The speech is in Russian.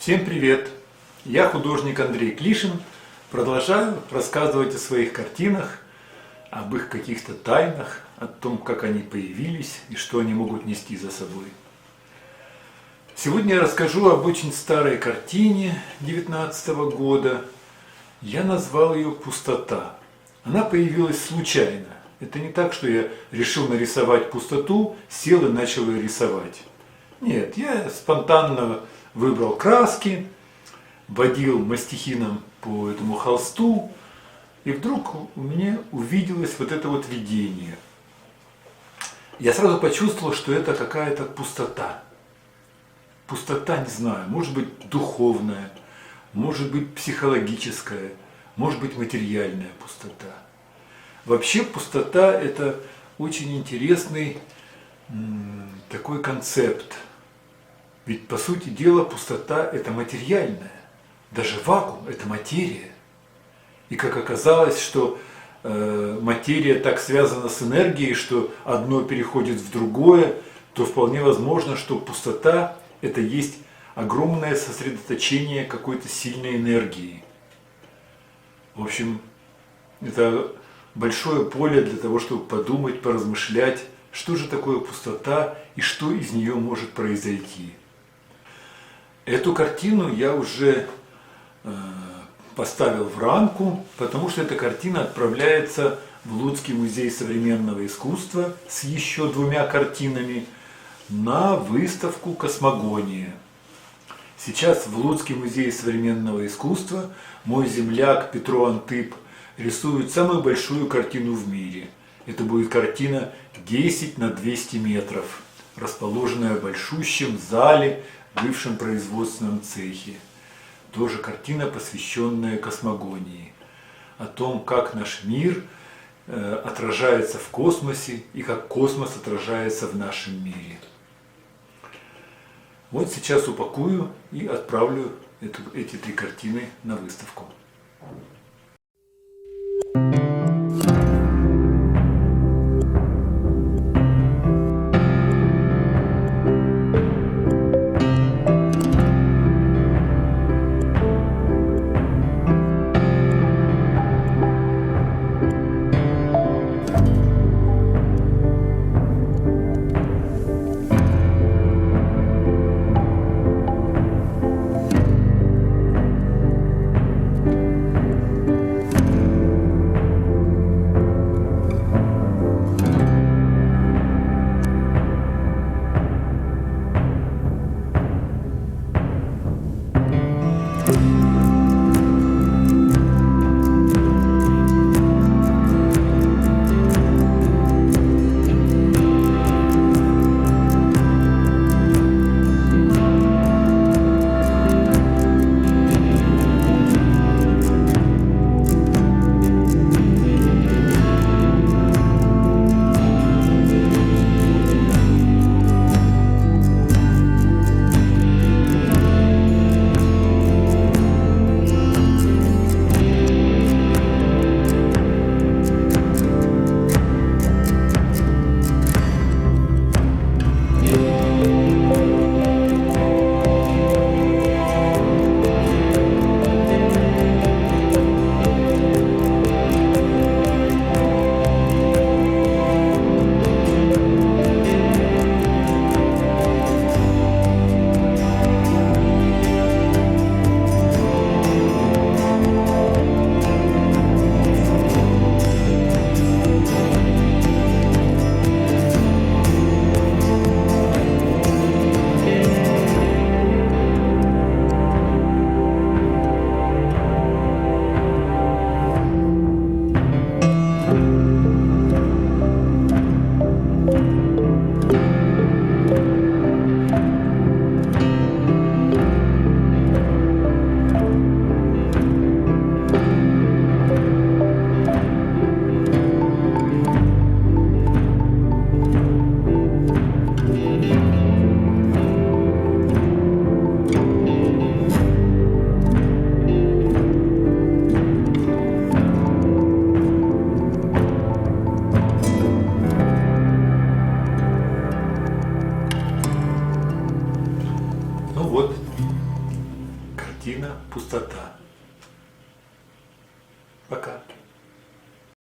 Всем привет! Я художник Андрей Клишин. Продолжаю рассказывать о своих картинах, об их каких-то тайнах, о том, как они появились и что они могут нести за собой. Сегодня я расскажу об очень старой картине 19 года. Я назвал ее «Пустота». Она появилась случайно. Это не так, что я решил нарисовать пустоту, сел и начал ее рисовать. Нет, я спонтанно выбрал краски, водил мастихином по этому холсту, и вдруг у меня увиделось вот это вот видение. Я сразу почувствовал, что это какая-то пустота. Пустота, не знаю, может быть духовная, может быть психологическая, может быть материальная пустота. Вообще пустота – это очень интересный такой концепт. Ведь по сути дела пустота – это материальная. Даже вакуум – это материя. И как оказалось, что э, материя так связана с энергией, что одно переходит в другое, то вполне возможно, что пустота – это есть огромное сосредоточение какой-то сильной энергии. В общем, это большое поле для того, чтобы подумать, поразмышлять, что же такое пустота и что из нее может произойти. Эту картину я уже э, поставил в рамку, потому что эта картина отправляется в Луцкий музей современного искусства с еще двумя картинами на выставку «Космогония». Сейчас в Луцкий музей современного искусства мой земляк Петро Антып рисует самую большую картину в мире. Это будет картина 10 на 200 метров, расположенная в большущем зале бывшем производственном цехе. Тоже картина, посвященная космогонии. О том, как наш мир э, отражается в космосе и как космос отражается в нашем мире. Вот сейчас упакую и отправлю эту, эти три картины на выставку. год. Картина «Пустота». Пока.